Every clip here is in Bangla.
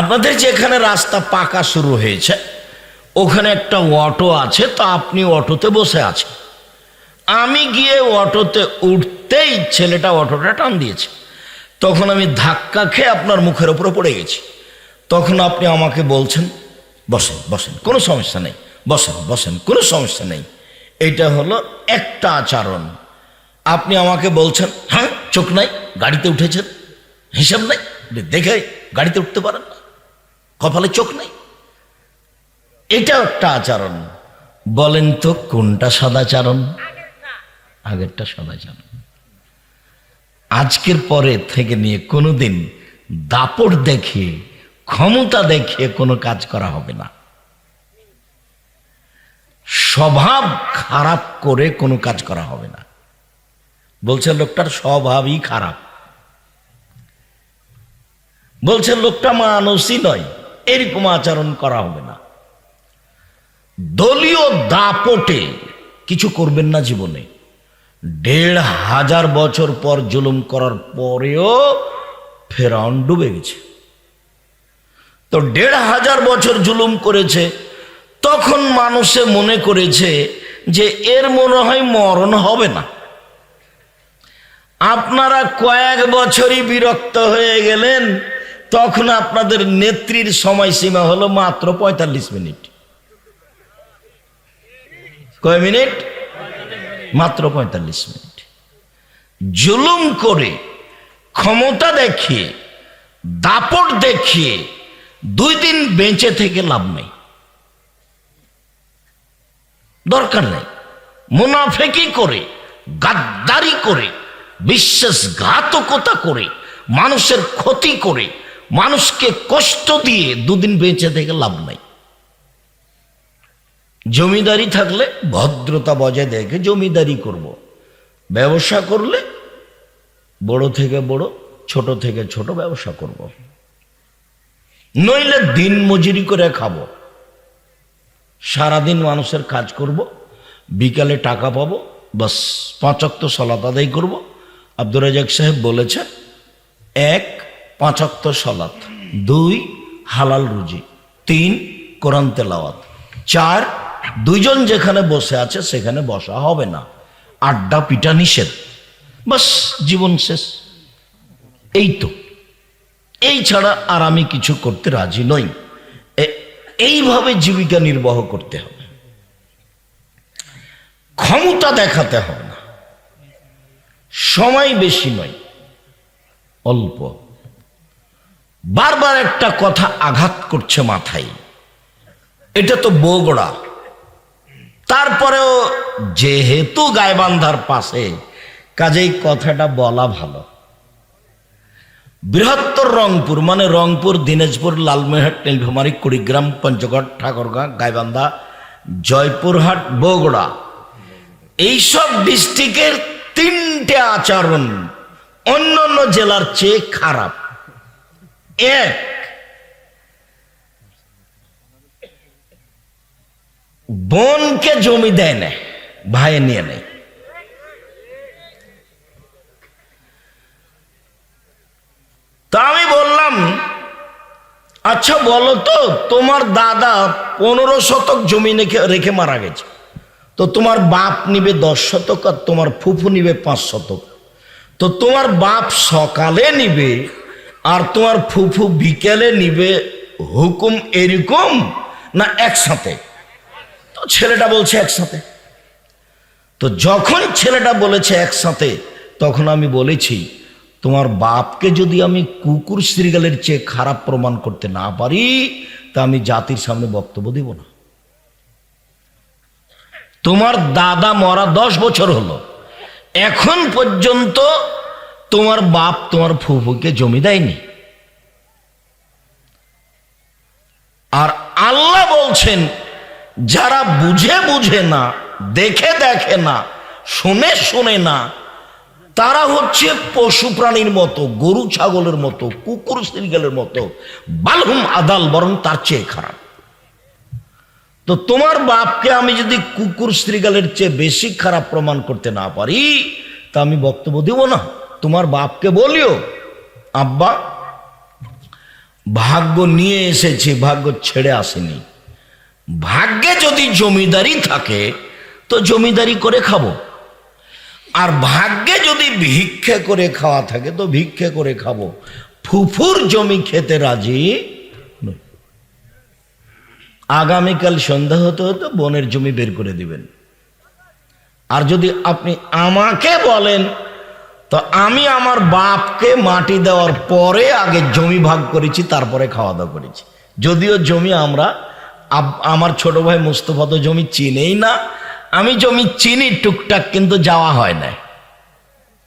আপনাদের যেখানে রাস্তা পাকা শুরু হয়েছে, ওখানে একটা অটো আছে, তা আপনি অটোতে বসে আছেন। আমি গিয়ে অটোতে উঠতেই ছেলেটা অটোটা টান দিয়েছে। তখন আমি ধাক্কা খেয়ে আপনার মুখের ওপরে পড়ে গেছি। তখন আপনি আমাকে বলছেন, বসেন বসেন, কোনো সমস্যা নেই, বসেন বসেন, কোনো সমস্যা নেই। এটা হলো একটা আচরণ। আপনি আমাকে বলছেন হ্যাঁ চোখ নাই, গাড়িতে উঠেছেন, হিসাব নাই দেখে গাড়িতে উঠতে পারেন না। কপালে চোখ নাই। এটা একটা আচরণ। বলেন তো, কোনটা সদাচারণ আগেরটা সদাচারণ আজকের পরে থেকে নিয়ে কোনোদিন দাপট দেখে ক্ষমতা দেখিয়ে কোনো কাজ করা হবে না। স্বভাব খারাপ করে কোনো কাজ করা হবে না। বলছে লোকটার স্বভাবই খারাপ। বলছে লোকটা মানুষই নয় এরকম আচরণ করা হবে না। দলীয় দাপটে কিছু করবেন না জীবনে। দেড় হাজার বছর পর জুলুম করার পরেও ফেরাউন ডুবে গেছে। তো দেড় হাজার বছর জুলুম করেছে, তখন মানুষে মনে করেছে যে এর মনে হয় মরণ হবে না। আপনারা কয়েক বছরই বিরক্ত হয়ে গেলেন তখন আপনাদের নেত্রীর সময়সীমা হলো মাত্র পঁয়তাল্লিশ মিনিট। কয় মিনিট? মাত্র পঁয়তাল্লিশ মিনিট। জুলুম করে, ক্ষমতা দেখিয়ে, দাপট দেখিয়ে দুই দিন বেঁচে থেকে লাভ নেই। দরকার নেই। মুনাফেকি করে, গাদ্দারি করে, বিশ্বাসঘাতকতা করে, মানুষের ক্ষতি করে মানুষকে কষ্ট দিয়ে দুদিন বেঁচে থেকে লাভ নাই জমিদারি থাকলে ভদ্রতা বজায় দেখে জমিদারি করব। ব্যবসা করলে বড় থেকে বড়, ছোট থেকে ছোট ব্যবসা করব। নইলে দিন মজুরি করে খাব সারাদিন মানুষের কাজ করব, বিকালে টাকা পাবো, বাস পাঁচক্ত সলাত আদায় করব আব্দুর রাজাক সাহেব বলেছে, এক পাঁচক্ত সলাত। দুই, হালাল রুজি। তিন, কোরআন তেলাওয়াত। চার, দুইজন যেখানে বসে আছে সেখানে বসা হবে না। আড্ডা পিটা নিষেধ। বাস, জীবন শেষ। এই তো। এই ছাড়া আর আমি কিছু করতে রাজি নই। এইভাবে জীবিকা নির্বাহ করতে হবে। ক্ষমতা দেখাতে হবে না। সময় বেশি নয়। অল্প। বারবার একটা কথা আঘাত করছে মাথায়। এটা তো বগড়া। তারপরেও যেহেতু গায়বান্ধার পাশে, কাজেই কথাটা বলা ভালো। বৃহত্তর রংপুর মানে রংপুর, দিনাজপুর লালমেহাট নীলফামারী, কুড়িগ্রাম, পঞ্চগড়, ঠাকুরগাঁ, গাইবান্ধা, জয়পুরহাট, বগুড়া, এইসব ডিস্ট্রিক্টের তিনটে আচরণ অন্য অন্য জেলার চেয়ে খারাপ। এক। বোনকে জমি দেয় না ভাই নিয়ে নেয় তা আমি বললাম আচ্ছা বলো তো, তোমার দাদা পনেরো শতক জমি রেখে মারা গেছে। তো তোমার বাপ নিবে দশ শতক আর তোমার ফুফু নিবে পাঁচ শতক। তো তোমার বাপ সকালে নিবে আর তোমার ফুফু বিকেলে নিবে হুকুম এরকম না একসাথে? তো ছেলেটা বলছে একসাথে। তো যখন ছেলেটা বলেছে একসাথে, তখন আমি বলেছি, তোমার বাপকে যদি আমি কুকুর শ্রীগালের চেয়ে খারাপ প্রমাণ করতে না পারি, তা আমি জাতির সামনে বক্তব্য দিব না। তোমার দাদা মরা দশ বছর হলো। এখন পর্যন্ত তোমার বাপ, তোমার ফুফুকে জমি দেয়নি। আর আল্লাহ বলছেন, যারা বুঝে বুঝে না, দেখে দেখে না, শুনে শুনে না, তারা হচ্ছে পশু প্রাণীর মতো, গরু ছাগলের মতো, কুকুর শ্রীগালের মতো, বালহুম আদাল, বরং তার চেয়ে খারাপ। তো তোমার বাপকে আমি যদি কুকুর শ্রীগালের চেয়ে বেশি খারাপ প্রমাণ করতে না পারি, তা আমি বক্তব্য দেব না। তোমার বাপকে বলিও, আব্বা, ভাগ্য নিয়ে এসেছি, ভাগ্য ছেড়ে আসেনি। ভাগ্যে যদি জমিদারি থাকে, তো জমিদারি করে খাব। আর ভাগ্যে যদি ভিক্ষে করে খাওয়া থাকে, তো ভিক্ষে করে খাব। ফুফুর জমি খেতে রাজি আগামীকাল সন্ধ্যা হতে হতে বনের জমি বের করে দিবেন। আর যদি আপনি আমাকে বলেন তো আমি আমার বাপকে মাটি দেওয়ার পরে আগে জমি ভাগ করেছি, তারপরে খাওয়া দাওয়া করেছি। যদিও জমি আমরা আমার ছোট ভাই মুস্তফা তো জমি চিনেই না। আমি জমি চিনি টুকটাক, কিন্তু যাওয়া হয় না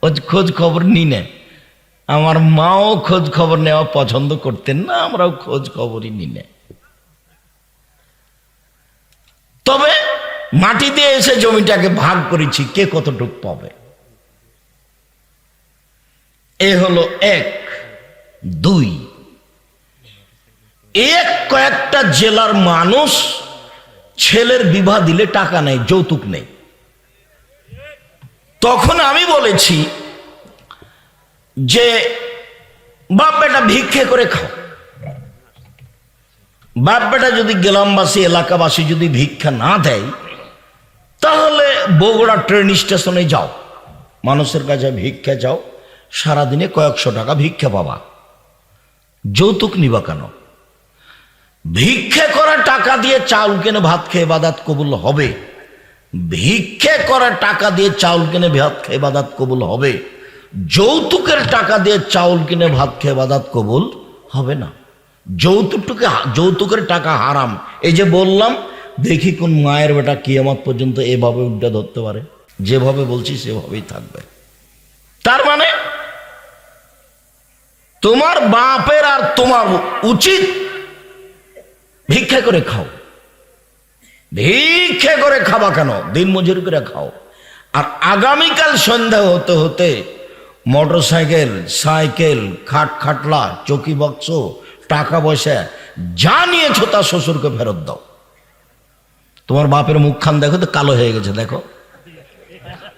ও খোঁজ খবর নি আমার মাও খোঁজ খবর নেওয়া পছন্দ করতেন না, আমরাও খোঁজ খবরই না। তবে মাটি দিয়ে এসে জমিটাকে ভাগ করেছি, কে কতটুক পাবে? এ হলো এক, দুই। এক কয়েকটা জেলার মানুষ ছেলের বিবাহ দিলে টাকা নেই, যৌতুক নেই। তখন আমি বলেছি যে, বাপ বেটা ভিক্ষে করে খাও। বাপ বেটা যদি গ্রামবাসী, এলাকাবাসী যদি ভিক্ষা না দেয়, তাহলে বগুড়া ট্রেন স্টেশনে যাও। মানুষের কাছে ভিক্ষা যাও সারাদিনে কয়েকশো টাকা ভিক্ষা পাবা। যৌতুক নিবা কেন? ভিক্ষে করা টাকা দিয়ে চাউল কিনে ভাত খেয়ে বাদাত কবুল হবে? ভিক্ষে করা টাকা দিয়ে চাউল কিনে ভাত খেয়ে বাদাত কবুল হবে? যৌতুকের টাকা দিয়ে চাউল কিনে ভাত খেয়ে বাদাত কবুল হবে না। যৌতুকটুকে যৌতুকের টাকা হারাম। এই যে বললাম, দেখি কোন মায়ের বেটা কিয়ামত পর্যন্ত এভাবে উল্টা ধরতে পারে। যেভাবে বলছি সেভাবেই থাকবে। তার মানে তোমার বাপের আর তোমার উচিত ভিক্ষা করে খাও। ভিক্ষে করে খাবা কেন? দিন মজুরি করে খাও। আর আগামীকাল সন্ধ্যা হতে হতে মোটর সাইকেল সাইকেল, খাট খাটলা, চকি বক্স, টাকা পয়সা যা নিয়েছো তা শ্বশুরকে ফেরত দাও। তোমার বাপের মুখখান দেখো তো কালো হয়ে গেছে, দেখো।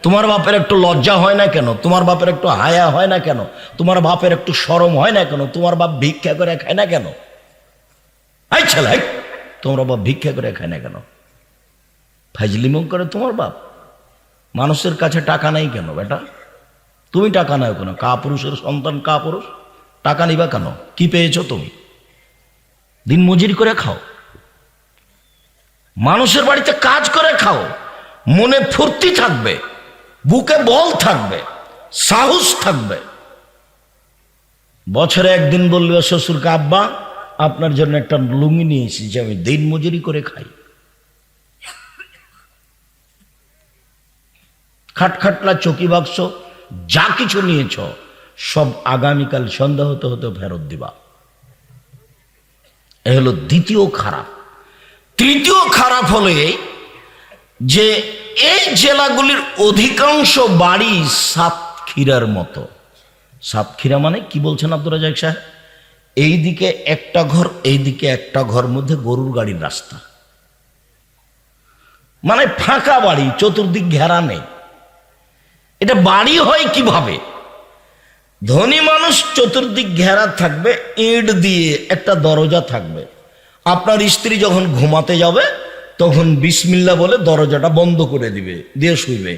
তোমার বাপের একটু লজ্জা হয় না কেন? তোমার বাপের একটু হায়া হয় না কেন? তোমার বাপের একটু সরম হয় না কেন? তোমার বাপ ভিক্ষা করে খায় না কেন? তোমার বাপ ভিক্ষা করে খায় না কেন? ফাইজলিমো করে তোমার বাপ? মানুষের কাছে টাকা নেই কেন, বেটা? তুমি টাকা নাও কেন? কা পুরুষের সন্তান কা পুরুষ টাকা নিবা কেন? কি পেয়েছ তুমি? দিন মজুরি করে খাও। মানুষের বাড়িতে কাজ করে খাও। মনে ফুর্তি থাকবে। বুকে বল থাকবে, সাহস থাকবে। বছরে একদিন বলবে, শ্বশুরকে, আব্বা, আপনার জন্য একটা লুঙ্গি নিয়ে এসেছি, আমি দিন মজুরি করে খাই। খাটখাটলা চকি বাক্স, যা কিছু নিয়েছ, সব আগামীকাল সন্ধ্যা হতে হতে ফেরত দিবা। এ হলো দ্বিতীয় খারাপ। তৃতীয় খারাপ হলে যে এই জেলাগুলির অধিকাংশ বাড়ি সাতক্ষীরার মতো। সাতক্ষীরা মানে কি বলছেন আব্দুল রাজাক সাহেব? এইদিকে একটা ঘর, এইদিকে একটা ঘর মধ্যে গরুর গাড়ির রাস্তা। মানে ফাঁকা বাড়ি, চতুর্দিক ঘেরা নেই। এটা বাড়ি হয় কীভাবে? ধনী মানুষ চতুর্দিক ঘেরা থাকবে, ইট দিয়ে একটা দরজা থাকবে। আপনার স্ত্রী যখন ঘুমাতে যাবে তখন বিসমিল্লা বলে দরজাটা বন্ধ করে দিবে, দিয়ে শুইবে।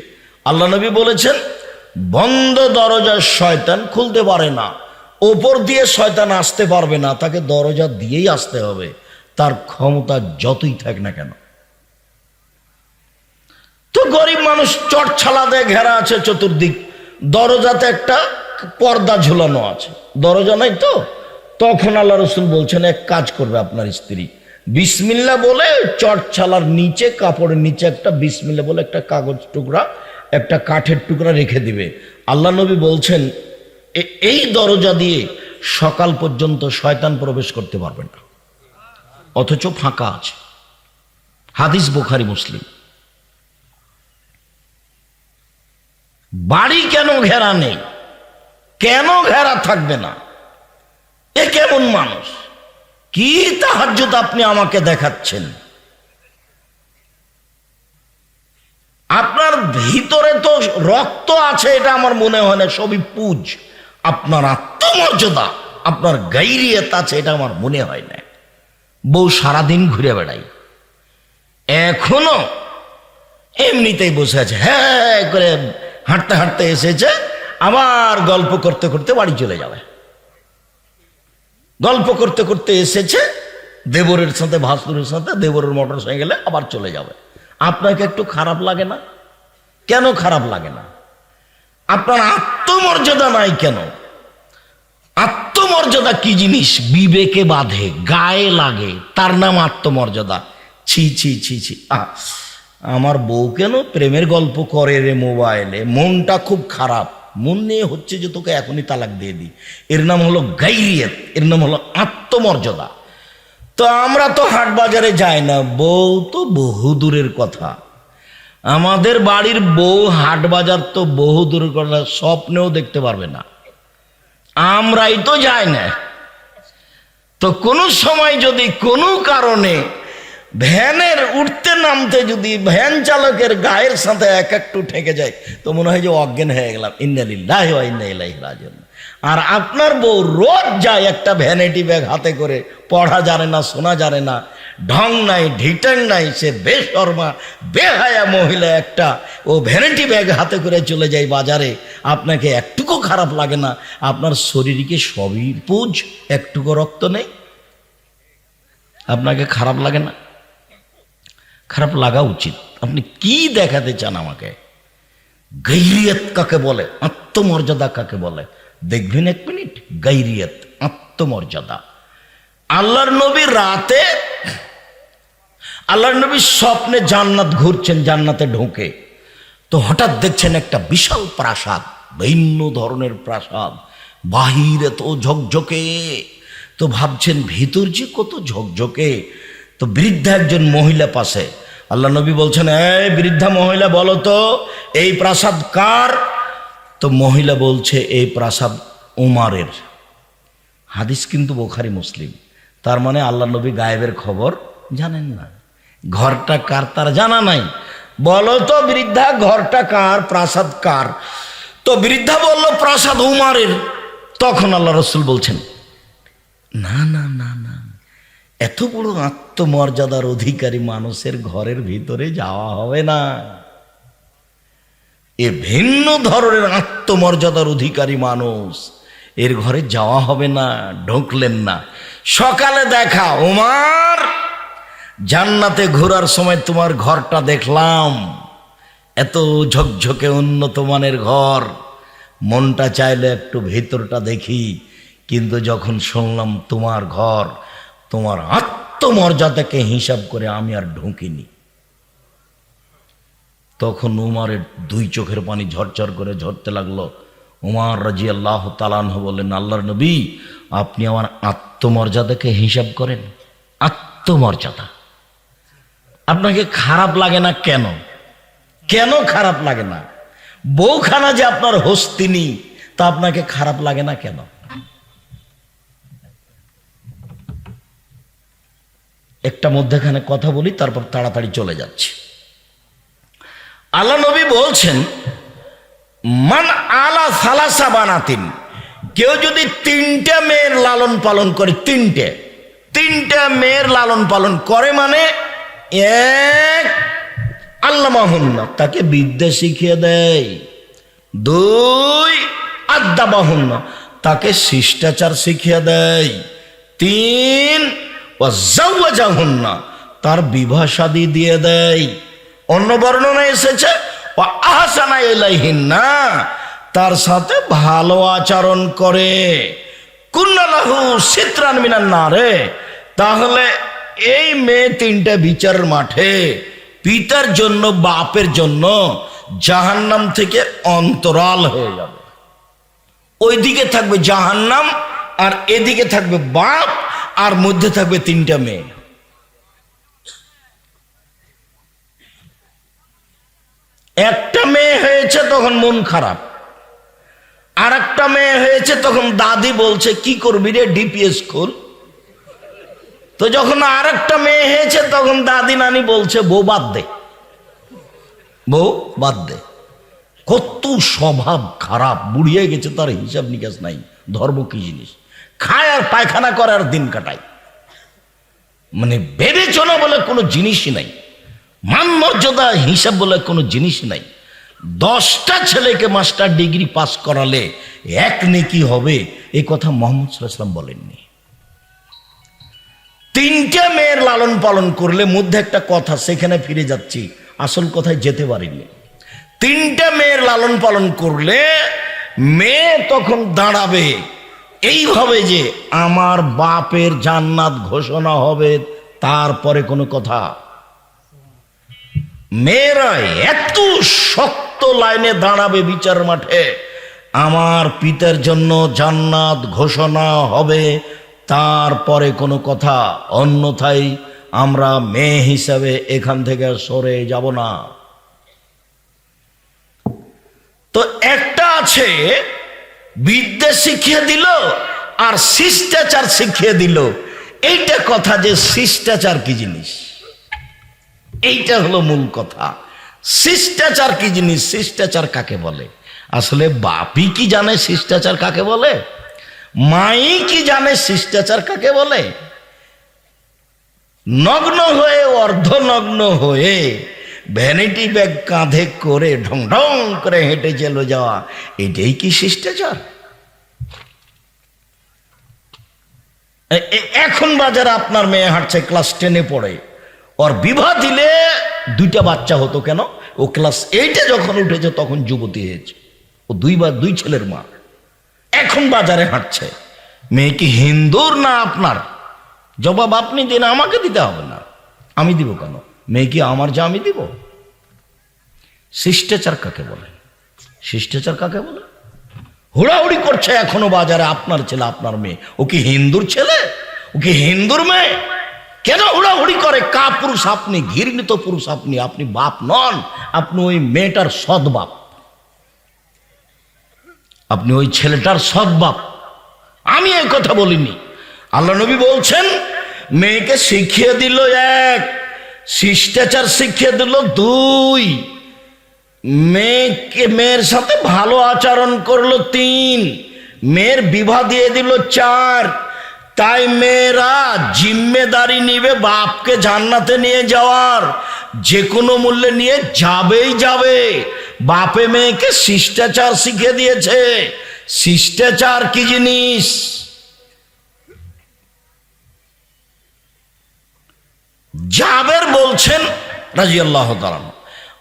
আল্লাহ নবী বলেছেন, বন্ধ দরজার শয়তান খুলতে পারে না। ওপর দিয়ে শয়তান আসতে পারবে না, তাকে দরজা দিয়েই আসতে হবে। তার ক্ষমতা যতই থাক না কেন। তো গরিব মানুষ চটছালা দিয়ে ঘেরা আছে চতুর্দিক। দরজাতে একটা পর্দা ঝুলানো আছে। দরজা নাই তো? তখন আল্লাহ রসুল বলছেন, এক কাজ করবে আপনার স্ত্রী। বিসমিল্লা বলে চটছালার নিচে, কাপড়ের নিচে একটা বিসমিল্লা বলে একটা কাগজ টুকরা, একটা কাঠের টুকরা রেখে দিবে। আল্লাহ নবী বলছেন এই দরজা দিয়ে সকাল পর্যন্ত শয়তান প্রবেশ করতে পারবে না। অথচ ফাঁকা আছে। হাদিস বোখারি, মুসলিম। বাড়ি কেন ঘেরা নেই? কেন ঘেরা থাকবে না? এ কেমন মানুষ? কি তাহাজ্জুদ আপনি আমাকে দেখাচ্ছেন? আপনার ভিতরে তো রক্ত আছে, এটা আমার মনে হয় না, সবই পুজ। আপনার আত্মমর্যাদা, আপনার গাইরিয়াত আছে, এটা আমার মনে হয় না। বউ সারাদিন ঘুরে বেড়াই এখনও এমনিতেই বসে আছে হ্যাঁ করে হাঁটতে হাঁটতে এসেছে, আবার গল্প করতে করতে বাড়ি চলে যাবে। গল্প করতে করতে এসেছে, দেবরের সাথে ভাসুরের সাথে, দেবরের মোটর সাইকেলে আবার চলে যাবে। আপনাকে একটু খারাপ লাগে না? কেন খারাপ লাগে না? আপনার আত্মমর্যাদা নাই কেন? আত্মমর্যাদা কি জিনিস? বিবেকে বাঁধে, গায়ে লাগে, তার নাম আত্মমর্যাদা। ছি ছি ছি ছি। আমার বউ কেন প্রেমের গল্প করে রে মোবাইলে? মনটা খুব খারাপ। মন নিয়ে হচ্ছে যে তোকে এখনই তালাক দিয়ে দিই। এর নাম হলো গাইরিয়ত, এর নাম হলো আত্মমর্যাদা। তো আমরা তো হাট বাজারে যাই না, বউ তো বহু দূরের কথা। আমাদের বাড়ির বউ হাট বাজার তো বহু দূরের কথা স্বপ্নেও দেখতে পারবে না। আমরাই তো যাই না। তো কোনো সময় যদি কোনো কারণে ভ্যানের উঠতে নামতে যদি ভ্যান চালকের গায়ের সাথে এক একটু ঠেকে যায়, তো মনে হয় যে অজ্ঞান হয়ে গেলাম। ইন্দালিল্লাহ ইন্দাইলাহি রাজন আর আপনার বউ রোজ যায় একটা ভ্যানিটি ব্যাগ হাতে করে, পড়া জানে না, শোনা জানে না, ঢং নাই ঢিটাং নাই, সে বেশর্মা, বেহায়া মহিলা একটা, ও ভ্যানিটি ব্যাগ হাতে করে চলে যায় বাজারে। আপনাকে একটুকু খারাপ লাগে না, আপনার শরীরকে সবই পুজ, একটুকু রক্ত নেই। আপনাকে খারাপ লাগে না? খারাপ লাগা উচিত। আপনি কি দেখাতে চান আমাকে? গৈরিয়ত কাকে বলে? আত্মমর্যাদা কাকে বলে? দেখবেন এক মিনিট গৈরিয়ত আত্মমর্যাদা। আল্লাহর নবী রাতে, আল্লাহর নবী স্বপ্নে জান্নাত ঘুরছেন, জান্নাতে ঢোকে। তো হঠাৎ দেখছেন একটা বিশাল প্রাসাদ, ভিন্ন ধরনের প্রাসাদ। বাহিরে তো ঝকঝকে। তো ভাবছেন, ভিতর যে কত ঝকঝকে তো বৃদ্ধা একজন মহিলা পাশে। আল্লাহ নবী বলছেন, এই বৃদ্ধা মহিলা, বলো তো, এই প্রাসাদ কার? তো মহিলা বলছে, এই প্রাসাদ উমারের। হাদিস কিন্তু বোখারি মুসলিম। তার মানে আল্লাহ নবী গায়েবের খবর জানেন না। ঘরটা কার তার জানা নাই। বলো তো বৃদ্ধা, ঘরটা কার, প্রাসাদ কার? তো বৃদ্ধা বলল, প্রাসাদ উমারের। তখন আল্লাহ রসুল বলছেন, না না এত বড় আত্মমর্যাদার অধিকারী মানুষের ঘরের ভিতরে যাওয়া হবে না। এ ভিন্ন ধরনের আত্মমর্যাদার অধিকারী মানুষ এর ঘরে যাওয়া হবে না, ঢুকলেন না। সকালে দেখা ওমার জান্নাতে ঘোরার সময় তোমার ঘরটা দেখলাম। এত ঝকঝকে উন্নত মানের ঘর। মনটা চাইলে একটু ভেতরটা দেখি, কিন্তু যখন শুনলাম তোমার ঘর তোমার আত্মমর্যাদাকে হিসাব করে আমি আর ঢুকিনি। তখন উমারের দুই চোখের পানি ঝরঝর করে ঝরতে লাগল। উমার রাজি আল্লাহ তালানহ বললেন, আল্লাহর নবী, আপনি আমার আত্মমর্যাদাকে হিসাব করেন। আত্মমর্যাদা। আপনাকে খারাপ লাগে না কেন? কেন খারাপ লাগে না? বউখানা যে আপনার হস্তিনী, তা আপনাকে খারাপ লাগে না কেন? একটা মধ্যেখানে কথা বলি, তারপর তাড়াতাড়ি চলে যাচ্ছে। আল্লাহ নবী বলছেন, মান আলা সালাসা বানাতিন। কেউ যদি তিনটা মেয়ের লালন পালন করে, তিনটে, তিনটা মেয়ের লালন পালন করে মানে এক আল্লাহ মাহুন্না তাকে বিদ্যা শিখিয়ে দেয়। দুই আড্ডা বাহুন্না তাকে শিষ্টাচার শিখিয়ে দেয়। তিন জাহুন্না, তার বিবাহ শাদী দিয়ে দেয়। অন্য বর্ণনা এসেছে ও আহসানা এলাইহিন্না তার সাথে ভালো আচরণ করে। কুন্নালাহু সিত্রান মিনান না রে তাহলে এই মেয়ে তিনটা বিচার মাঠে, পিতার জন্য, বাপের জন্য জাহান্নাম থেকে অন্তরাল হয়ে যাবে। ওইদিকে থাকবে জাহান্নাম আর এদিকে থাকবে বাপ আর মধ্যে থাকবে তিনটা মেয়ে। একটা মেয়ে হয়েছে তখন মন খারাপ। আর একটা মেয়ে হয়েছে তখন দাদি বলছে, কি করবি রে ডিপিএস খোল তো যখন আর একটা মেয়ে হয়েছে তখন দাদি নানি বলছে, বউ বাদ দে। বউ বাদ দে। কত স্বভাব খারাপ, বুড়িয়ে গেছে, তার হিসাব নিকাশ নাই, ধর্ম কি জিনিস? খায় আর পায়খানা করে আর দিন কাটায়। মানে বিবেচনা বলে কোনো জিনিসই নাই। মান মর্যাদা হিসাব বলে কোনো জিনিস নাই। দশটা ছেলেকে মাস্টার ডিগ্রি পাস করালে এক নেকি হবে এই কথা মোহাম্মদ সাল্লাম বলেননি। তিনটে মেয়ের লালন পালন করলে মধ্যে একটা কথা, সেখানে ফিরে যাচ্ছি, আসল কথায় যেতে পারিনি। তিনটে মেয়ের লালন পালন করলে মেয়ে তখন দাঁড়াবে এইভাবে যে আমার বাপের জান্নাত ঘোষণা হবে, তারপরে কোনো কথা। মেয়েরা এত শক্ত লাইনে দাঁড়াবে বিচার মাঠে। আমার পিতার জন্য জান্নাত ঘোষণা হবে, তারপরে কোনো কথা। অন্যথায় আমরা মেয়ে হিসাবে এখান থেকে সরে যাব না। তো একটা আছে বিদ্যে শিখিয়ে দিল আর শিষ্টাচার শিখিয়ে দিল। এইটা কথা যে শিষ্টাচার কি জিনিস? এইটা হলো মূল কথা। শিষ্টাচার কি জিনিস? শিষ্টাচার কাকে বলে? আসলে বাপি কি জানে শিষ্টাচার কাকে বলে? মাই কি জানে শিষ্টাচার কাকে বলে? নগ্ন হয়ে অর্ধনগ্ন হয়ে ভ্যানিটি ব্যাগ কাঁধে করে ঢং ঢং করে হেঁটে চলে যাওয়া, এটাই কি শিষ্টাচার? এখন বাজারে আপনার মেয়ে হাঁটছে ক্লাস টেনে পড়ে। ওর বিবাহ দিলে দুইটা বাচ্চা হতো কেন? ও ক্লাস এইটে যখন উঠেছে তখন যুবতী হয়েছে। ও দুইবার দুই ছেলের মা। এখন বাজারে হাঁটছে। মেয়ে কি হিন্দুর না আপনার? জবাব আপনি দিন, আমাকে দিতে হবে না। আমি দিব কেন? মেয়ে কি আমার যা আমি দিব? শিষ্টাচার কাকে বলে? শিষ্টাচার কাকে বলে? হুড়াহুড়ি করছে এখনও বাজারে আপনার ছেলে, আপনার মেয়ে। ও কি হিন্দুর ছেলে? ও কি হিন্দুর মেয়ে? কেন হুড়াহুড়ি করে? কা পুরুষ আপনি? ঘৃণিত পুরুষ আপনি? আপনি বাপ নন। আপনি ওই মেয়েটার সৎ বাপ। আপনি ওই ছেলেটার সৎ বাপ। আমি এই কথা বলিনি। আল্লাহ নবী বলছেন, মেয়েকে শিখিয়ে দিল এক। শিষ্টাচার শিখিয়ে দিল, দুই, মেয়েকে, মেয়ের সাথে ভালো আচরণ করল তিন, মেয়ের বিবাহ দিয়ে দিল চার, তাই মেয়েরা জিম্মেদারি নিবে বাপকে জান্নাতে নিয়ে যাওয়ার। যে কোনো মূল্যে নিয়ে যাবেই যাবে। বাপে মেয়েকে শিষ্টাচার শিখিয়ে দিয়েছে। শিষ্টাচার কি জিনিস? জাবের বলছেন রাজি আল্লাহ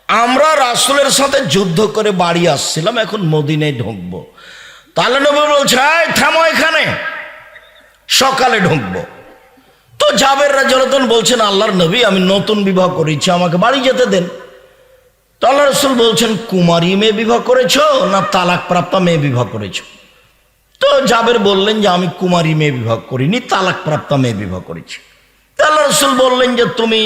আমরা রাসুলের সাথে যুদ্ধ করে বাড়ি আসছিলাম এখন মদিনায় ঢুকবো। তাহলে নবী বলছে "এই, থামো এখানে। সকালে ঢুকবো। তো জাবের রাজরতন বলছেন আল্লাহর নবী আমি নতুন বিবাহ করেছি আমাকে বাড়ি যেতে দেন। তো আল্লাহ রসুল বলছেন কুমারী মেয়ে বিবাহ করেছ না তালাক প্রাপ্তা মেয়ে বিবাহ করেছ? তো জাবের বললেন যে আমি কুমারী মেয়ে বিবাহ করিনি তালাক প্রাপ্তা মেয়ে বিবাহ করেছি। আল্লাহ রসুল বললেন যে, তুমি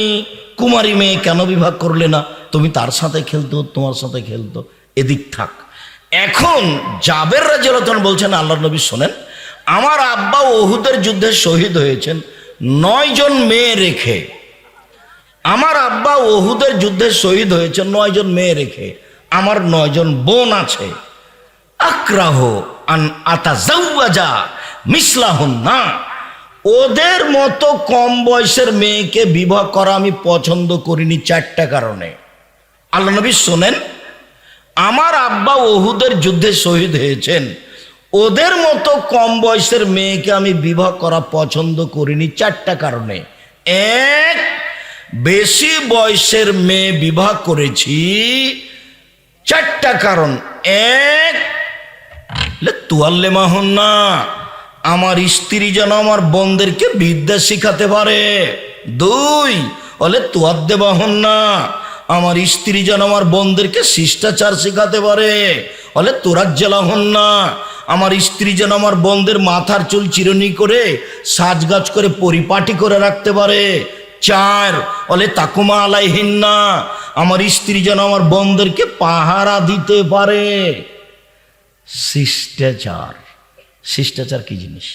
কুমারী মেয়ে কেন বিবাহ করলে না? তুমি তার সাথে খেলতো, তোমার সাথে খেলতো। এদিক থাক। এখন জাবের রাজিয়ালতন বলছেন আল্লাহ নবী শোনেন, আমার আব্বা ওহুদের যুদ্ধে শহীদ হয়েছেন। নয় জন মেয়ে রেখে, আমার আব্বা ওহুদের যুদ্ধে শহীদ হয়েছে নয় জন মেয়ে রেখে, আমার নয় জন বোন আছে। আক্রাহ আন আতা মিসলাহুন না। ওদের মতো কম বয়সের মেয়েকে বিবাহ করা আমি পছন্দ করিনি চারটা কারণে। আল্লাহ নবী শোনেন, আমার আব্বা ওহুদের যুদ্ধে শহীদ হয়েছেন। ওদের মতো কম বয়সের মেয়েকে আমি বিবাহ করা পছন্দ করিনি চারটা কারণে। এক, বেশি বয়সের মেয়ে বিবাহ করেছি চারটা কারণ। এক তুয়াল্লে মাহন না আমার স্ত্রী যেন আমার বোনদেরকে বিদ্যা শিখাতে পারে। দুই, বলে, তুয়াদ্দে বাহন না আমার স্ত্রী যেন আমার বোনদেরকে শিষ্টাচার শিখাতে পারে। বলে তোরাজ্জালা হন না আমার স্ত্রী যেন আমার বোনদের মাথার চুল চিরনি করে সাজগাজ করে পরিপাটি করে রাখতে পারে। চার, বলে, তাকুমা আলাইহিন না আমার স্ত্রী যেন আমার বোনদেরকে পাহারা দিতে পারে। শিষ্টাচার। শিষ্টাচার কি জিনিস?